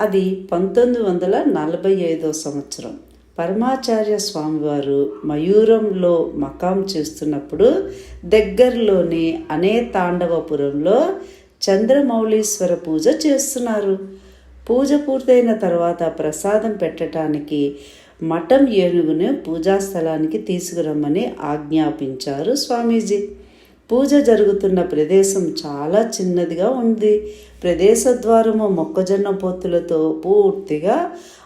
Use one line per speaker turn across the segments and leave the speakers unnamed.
అది పంతొమ్మిది వందల నలభై ఐదో సంవత్సరం. పరమాచార్య స్వామివారు మయూరంలో మకాం చేస్తున్నప్పుడు దగ్గరలోని అనే తాండవపురంలో చంద్రమౌళీశ్వర పూజ చేస్తున్నారు. పూజ పూర్తయిన తర్వాత ప్రసాదం పెట్టడానికి మఠం ఏనుగును పూజా స్థలానికి తీసుకురమ్మని ఆజ్ఞాపించారు స్వామీజీ. పూజ జరుగుతున్న ప్రదేశం చాలా చిన్నదిగా ఉంది. ప్రదేశ ద్వారము మొక్కజొన్న పొత్తులతో పూర్తిగా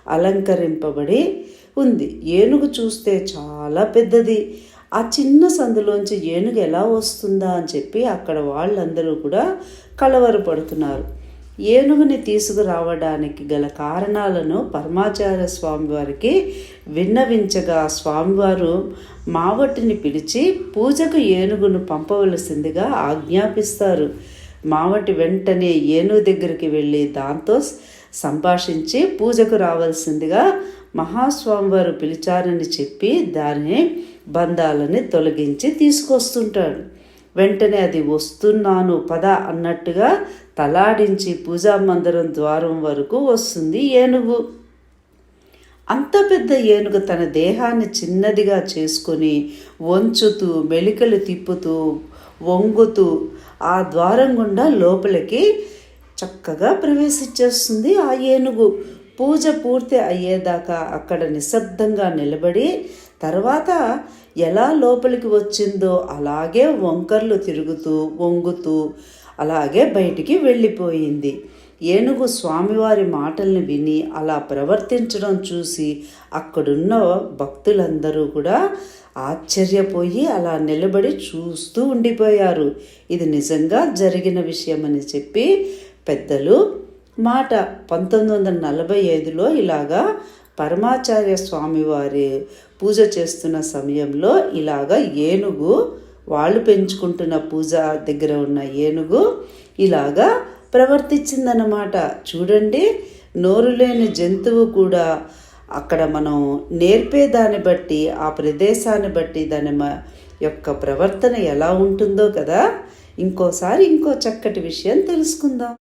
అలంకరింపబడి ఉంది. ఏనుగు చూస్తే చాలా పెద్దది. ఆ చిన్న సందులోంచి ఏనుగు ఎలా వస్తుందా అని చెప్పి అక్కడ వాళ్ళందరూ కూడా కలవరపడుతున్నారు. ఏనుగుని తీసుకురావడానికి గల కారణాలను పరమాచార్య స్వామివారికి విన్నవించగా స్వామివారు మావటిని పిలిచి పూజకు ఏనుగును పంపవలసిందిగా ఆజ్ఞాపిస్తారు. మావటి వెంటనే ఏనుగు దగ్గరికి వెళ్ళి దాంతో సంభాషించి పూజకు రావాల్సిందిగా మహాస్వామివారు పిలిచారని చెప్పి దాని బంధాలని తొలగించి తీసుకొస్తుంటాడు. వెంటనే అది వస్తున్నాను పద అన్నట్టుగా తలాడించి పూజా మందిరం ద్వారం వరకు వస్తుంది ఏనుగు. అంత పెద్ద ఏనుగు తన దేహాన్ని చిన్నదిగా చేసుకొని వంచుతూ మెలికలు తిప్పుతూ వంగుతూ ఆ ద్వారం గుండా లోపలికి చక్కగా ప్రవేశించేస్తుంది ఆ ఏనుగు. పూజ పూర్తి అయ్యేదాకా అక్కడ నిశ్శబ్దంగా నిలబడి తర్వాత ఎలా లోపలికి వచ్చిందో అలాగే వంకర్లు తిరుగుతూ వంగుతూ అలాగే బయటికి వెళ్ళిపోయింది. ఏనుగు స్వామివారి మాటల్ని విని అలా ప్రవర్తించడం చూసి అక్కడున్న భక్తులందరూ కూడా ఆశ్చర్యపోయి అలా నిలబడి చూస్తూ ఉండిపోయారు. ఇది నిజంగా జరిగిన విషయమని చెప్పి పెద్దలు మాట పంతొమ్మిది వందల నలభై ఐదులో ఇలాగా పరమాచార్య స్వామివారి పూజ చేస్తున్న సమయంలో ఇలాగా ఏనుగు వాళ్ళు పెంచుకుంటున్న పూజ దగ్గర ఉన్న ఏనుగు ఇలాగా ప్రవర్తించిందన్నమాట. చూడండి నోరు లేని జంతువు కూడా అక్కడ మనం నేర్పే దాన్ని బట్టి ఆ ప్రదేశాన్ని బట్టి దాని మ- యొక్క ప్రవర్తన ఎలా ఉంటుందో కదా. ఇంకోసారి ఇంకో చక్కటి విషయం తెలుసుకుందాం.